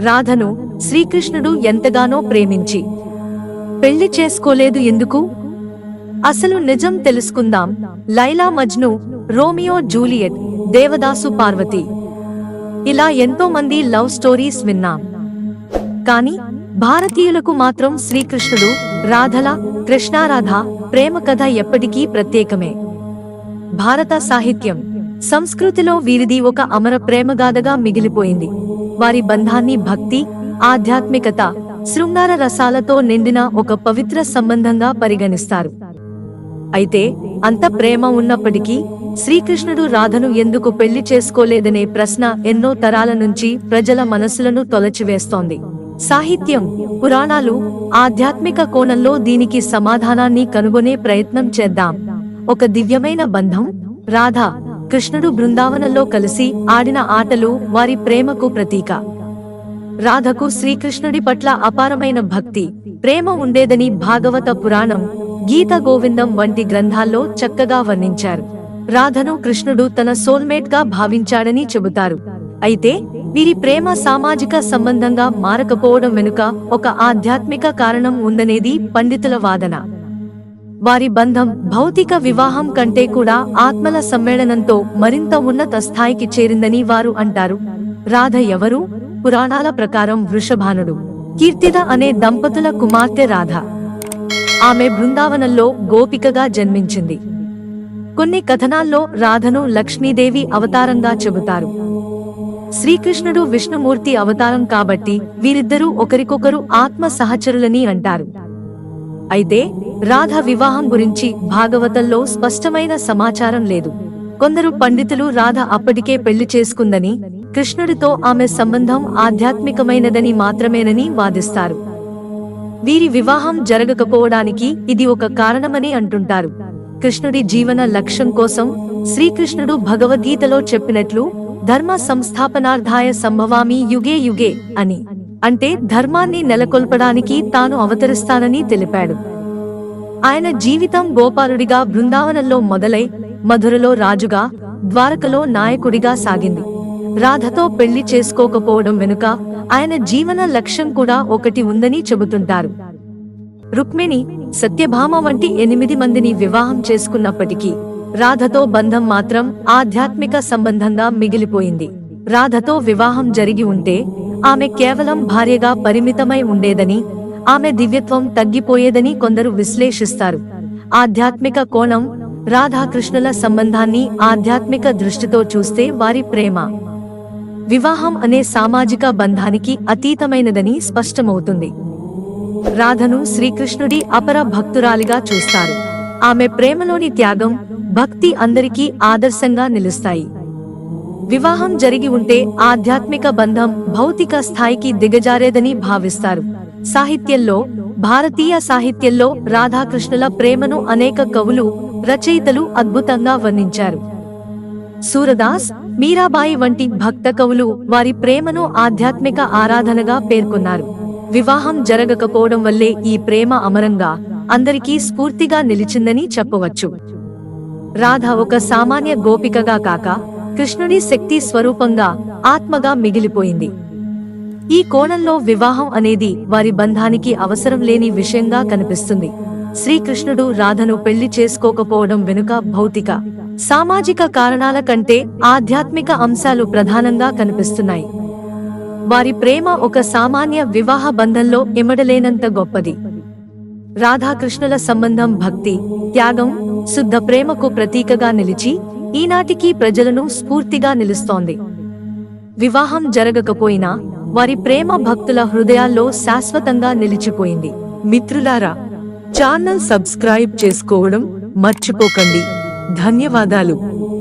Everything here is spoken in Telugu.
రాధను శ్రీకృష్ణుడు ఎంతగానో ప్రేమించి. పెళ్ళి చేసుకోలేదు ఎందుకు? అసలు నిజం తెలుసుకుందాం. Laila Majnu Romeo Juliet Devadasu Parvati. ఇలా ఎంతో మంది లవ్ స్టోరీస్ విన్నాం. కాని భారతీయులకు మాత్రం శ్రీకృష్ణుడు రాధల కృష్ణారాధ ప్రేమ కథ ఎప్పటికీ ప్రత్యేకమే. భారత సాహిత్యం సంస్కృతిలో వీరిది ఒక అమర ప్రేమగాథగా మిగిలిపోయింది. వారి బంధాన్ని భక్తి ఆధ్యాత్మికత శృంగార రసాలతో నిండిన ఒక పవిత్ర సంబంధంగా పరిగణిస్తారు. అయితే అంత ప్రేమ ఉన్నప్పటికీ శ్రీకృష్ణుడు రాధను ఎందుకు పెళ్ళి చేసుకోలేదనే ప్రశ్న ఎన్నో తరాల నుంచి ప్రజల మనసులను తొలచివేస్తోంది. సాహిత్యం పురాణాలు ఆధ్యాత్మిక కోణంలో దీనికి సమాధానాన్ని కనుగొనే ప్రయత్నం చేద్దాం. ఒక దివ్యమైన బంధం రాధ. కృష్ణుడు బృందావనంలో కలిసి ఆడిన ఆటలు వారి ప్రేమకు ప్రతీక. రాధకు శ్రీకృష్ణుడి పట్ల అపారమైన భక్తి. ప్రేమ ఉండేదని భాగవత పురాణం గీత గోవిందం వంటి గ్రంథాల్లో చక్కగా వర్ణించారు. రాధను కృష్ణుడు తన సోల్మేట్గా భావించాడని చెబుతారు. అయితే వీరి ప్రేమ సామాజిక సంబంధంగా మారకపోవడం వెనుక ఒక ఆధ్యాత్మిక కారణం ఉందనేది పండితుల వాదన. వారి బంధం భౌతిక వివాహం కంటే కూడా ఆత్మల సమ్మేళనంతో మరింత ఉన్నత స్థాయికి చేరిందని వారు అంటారు. రాధ ఎవరు? పురాణాల ప్రకారం వృషభానుడు. కీర్తిద అనే దంపతుల కుమార్తె రాధ. ఆమె బృందావనంలో గోపికగా జన్మించింది. కొన్ని కథనాల్లో రాధను లక్ష్మీదేవి అవతారంగా చెబుతారు. శ్రీకృష్ణుడు విష్ణుమూర్తి అవతారం కాబట్టి వీరిద్దరూ ఒకరికొకరు ఆత్మ సహచరులని అంటారు. అయితే రాధ వివాహం గురించి భాగవతంలో స్పష్టమైన సమాచారం లేదు. కొందరు పండితులు రాధ అప్పటికే పెళ్ళి చేసుకుందని కృష్ణుడితో ఆమె సంబంధం ఆధ్యాత్మికమైనదని మాత్రమేనని వాదిస్తారు. వీరి వివాహం జరగకపోవడానికి ఇది ఒక కారణమని అంటుంటారు. కృష్ణుడి జీవన లక్ష్యం కోసం శ్రీకృష్ణుడు భగవద్గీతలో చెప్పినట్లు ధర్మ సంస్థాపనార్థాయ సంభవామి యుగే యుగే అని. అంటే ధర్మాన్ని నెలకొల్పడానికి తాను అవతరిస్తానని తెలిపాడు. ఆయన జీవితం గోపాలుడిగా బృందావనంలో మొదలై మధురలో రాజుగా ద్వారకలో నాయకుడిగా సాగింది. రాధతో పెళ్ళి చేసుకోకపోవడం వెనుక ఆయన జీవన లక్ష్యం కూడా ఒకటి ఉందని చెబుతుంటారు. రుక్మిణి సత్యభామ వంటి ఎనిమిది మందిని వివాహం చేసుకున్నప్పటికీ రాధతో బంధం మాత్రం ఆధ్యాత్మిక సంబంధంగా మిగిలిపోయింది. రాధతో వివాహం జరిగి ఉంటే ఆమె కేవలం భార్యగా పరిమితమై ఉండేదని ఆమె దివ్యత్వం తగ్గిపోయేదని కొందరు విశ్లేషిస్తారు. ఆధ్యాత్మిక కోణం రాధాకృష్ణుల సంబంధాన్ని ఆధ్యాత్మిక దృష్టితో చూస్తే వారి ప్రేమ వివాహం అనే సామాజిక బంధానికి అతీతమైనదని స్పష్టమవుతుంది. రాధను శ్రీకృష్ణుడి అపర భక్తురాలిగా చూస్తారు. ఆమె ప్రేమలోని త్యాగం భక్తి అందరికీ ఆదర్శంగా నిలుస్తాయి. వివాహం జరిగి ఉంటే ఆధ్యాత్మిక బంధం భౌతిక స్థాయికి దిగజారేదని భావిస్తారు. సాహిత్యంలో భారతీయ సాహిత్యంలో రాధాకృష్ణుల ప్రేమను అనేక కవులు రచయితలు అద్భుతంగా వర్ణించారు. సూరదాస్ మీరాబాయి వంటి భక్త కవులు వారి ప్రేమను ఆధ్యాత్మిక ఆరాధనగా పేర్కొన్నారు. వివాహం జరగకపోవడం వల్లే ఈ ప్రేమ అమరంగా అందరికీ స్ఫూర్తిగా నిలిచిందని చెప్పవచ్చు. రాధ ఒక సామాన్య గోపికగా కాక కృష్ణుడి శక్తి స్వరూపంగా ఆత్మగా మిగిలిపోయింది. ఈ కోణంలో వివాహం అనేది వారి బంధానికి అవసరం లేని విషయంగా కనిపిస్తుంది. శ్రీకృష్ణుడు రాధను పెళ్ళి చేసుకోకపోవడం వెనుక భౌతిక సామాజిక కారణాల కంటే ఆధ్యాత్మిక అంశాలు ప్రధానంగా కనిపిస్తున్నాయి. వారి ప్రేమ ఒక సామాన్య వివాహ బంధంలో ఇమడలేనంత గొప్పది. రాధాకృష్ణుల సంబంధం భక్తి త్యాగం శుద్ధ ప్రేమకు ప్రతీకగా నిలిచి ఈనాటికి ప్రజలను స్ఫూర్తిగా నిలుస్తోంది. వివాహం జరగకపోయినా వారి ప్రేమ భక్తుల హృదయాల్లో శాశ్వతంగా నిలిచిపోయింది. మిత్రులారా ఛానల్ సబ్స్క్రైబ్ చేసుకోవడం మర్చిపోకండి. ధన్యవాదాలు.